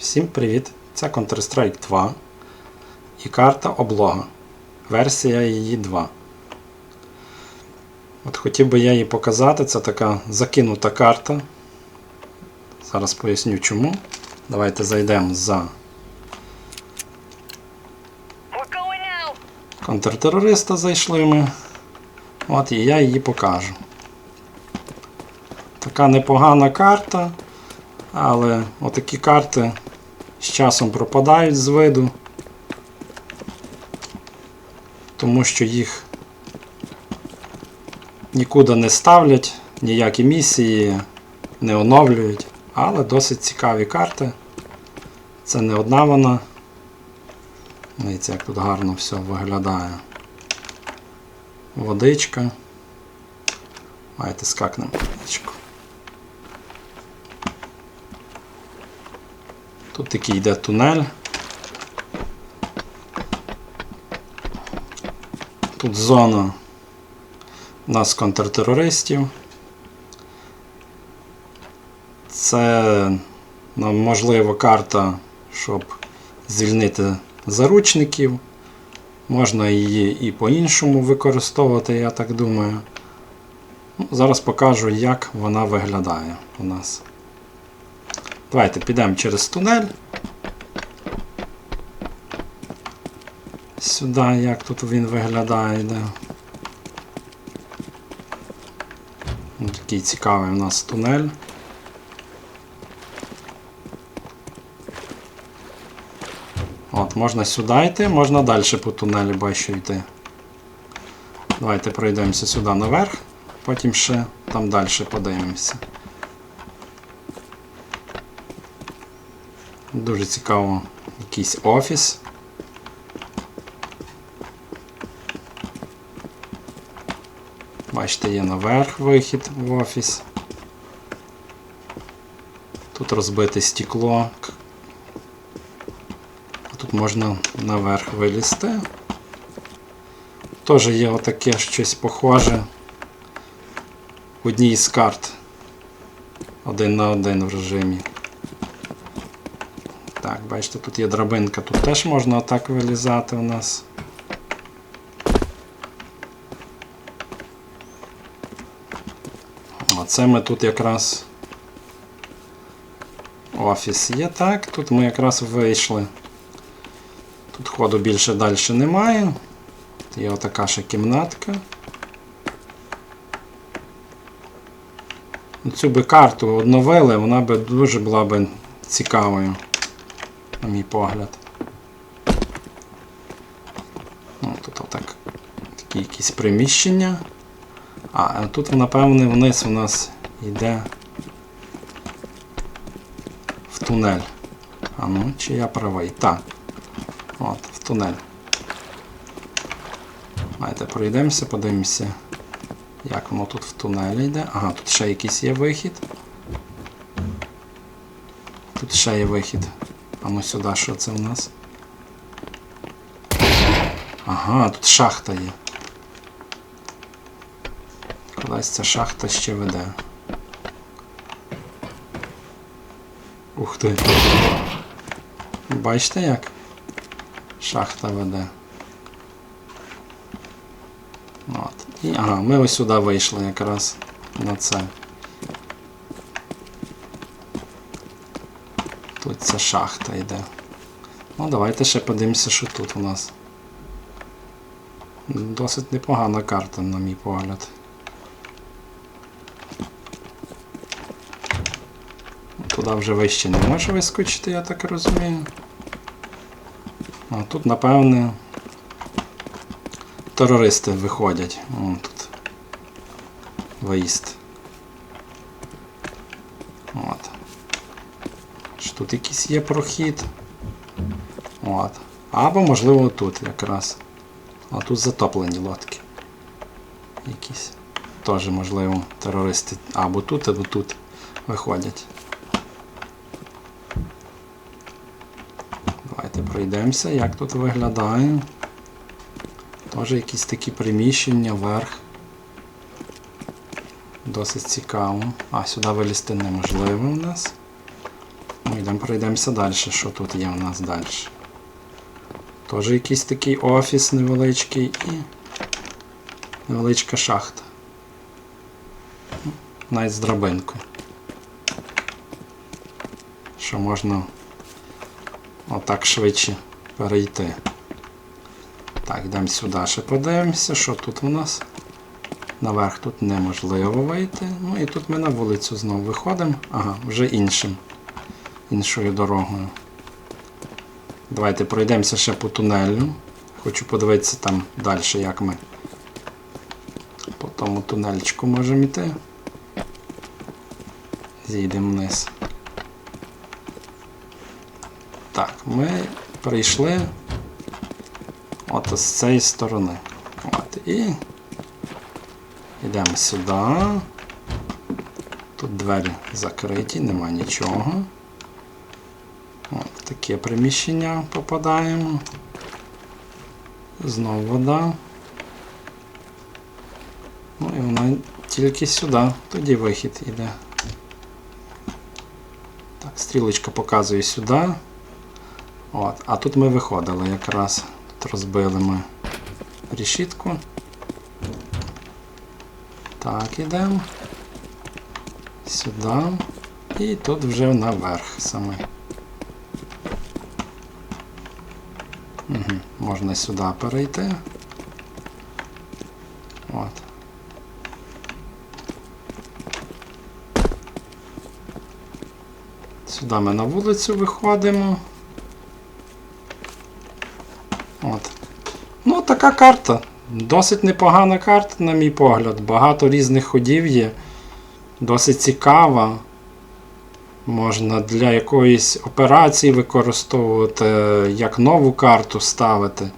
Всім привіт! Це Counter-Strike 2 і карта облога. Версія її 2. От хотів би я її показати. Це така закинута карта. Зараз поясню чому. Давайте зайдемо за контртерориста зайшли ми. От і я її покажу. Така непогана карта, але отакі карти з часом пропадають з виду, тому що їх нікуди не ставлять, ніякі місії не оновлюють, але досить цікаві карти. Це не одна вона. Дивіться, як тут гарно все виглядає. Водичка. Давайте скакнемо водичку. Тут такий йде тунель. Тут зона у нас контртерористів. Це ну, можливо карта, щоб звільнити заручників. Можна її і по-іншому використовувати, я так думаю. Ну, зараз покажу, як вона виглядає у нас. Давайте підемо через тунель. Сюди, як тут він виглядає. Де. Ось Такий цікавий у нас тунель. От, можна сюди йти, можна далі по тунелі бачу йти. Давайте пройдемося сюди наверх, потім ще там далі подивимося. Дуже цікаво якийсь офіс. Бачите, є наверх вихід в офіс. Тут розбите стекло. Тут можна наверх вилізти. Теж є отаке щось похоже. В одній із карт. Один на один в режимі. Так, бачите, тут є драбинка, тут теж можна отак вилізати у нас. Оце ми тут якраз офіс є так, тут ми якраз вийшли. Тут ходу більше далі немає. Тут є отака ще кімнатка. Цю би карту обновили, вона би дуже була би цікавою, на мій погляд. Ну, тут отак, такі якісь приміщення. А, а тут, напевне, вниз у нас йде в тунель. А ну, чи я правий? Так. От, в тунель. Давайте пройдемося, подивимося, як воно тут в тунелі йде. Ага, тут ще якийсь є вихід. Тут ще є вихід. А ну сюди, що це у нас? Ага, тут шахта є. Кудись ця шахта ще веде. Ух ти. Бачите як? Шахта веде. От. І, ага, ми ось сюди вийшли якраз на це. Ця шахта йде. Ну, давайте ще подивимося, що тут у нас. Досить непогана карта, на мій погляд. Туди вже вище не може вискочити, я так розумію. А тут, напевне, терористи виходять. Вон тут. Виїзд. От. Що тут якийсь є прохід. От. Або, можливо, тут якраз. А тут затоплені лодки. Якісь. Теж, можливо, терористи або тут, або тут виходять. Давайте пройдемося, як тут виглядає. Теж якісь такі приміщення вверх. Досить цікаво. А, сюди вилізти неможливо у нас. Йдемо пройдемося далі. Що тут є у нас далі? Теж якийсь такий офіс невеличкий і невеличка шахта. Ну, Навіть з драбинкою. Що можна отак швидше перейти. Так, йдемо сюди ще подивимося, що тут у нас. Наверх тут неможливо вийти. Ну і тут ми на вулицю знову виходимо. Ага, вже іншим. Іншою дорогою. Давайте пройдемося ще по тунелю. Хочу подивитися там далі, як ми по тому тунельчику можемо йти. Зійдемо вниз. Так, ми прийшли от з цієї сторони. От, і йдемо сюди. Тут двері закриті, нема нічого. Таке приміщення попадаємо. Знову вода. Ну і вона тільки сюди, тоді вихід іде. Так, стрілочка показує сюди. От, а тут ми виходили якраз. Тут розбили ми решітку. Так, ідемо. Сюди. І тут вже наверх саме. Можна сюди перейти. От. Сюди ми на вулицю виходимо. От. Ну, така карта. Досить непогана карта, на мій погляд. Багато різних ходів є. Досить цікава. Можна для якоїсь операції використовувати, як нову карту ставити.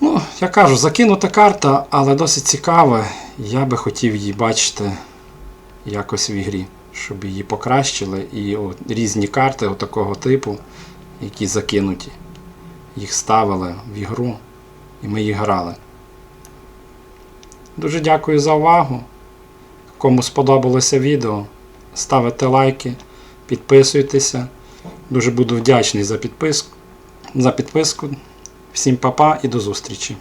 Ну, я кажу, закинута карта, але досить цікава. Я би хотів її бачити якось в ігрі, щоб її покращили. І от, різні карти такого типу, які закинуті, їх ставили в ігру, і ми їх грали. Дуже дякую за увагу. Кому сподобалося відео, ставите лайки, підписуйтеся. Дуже буду вдячний за підписку. За підписку. Всім па-па і до зустрічі!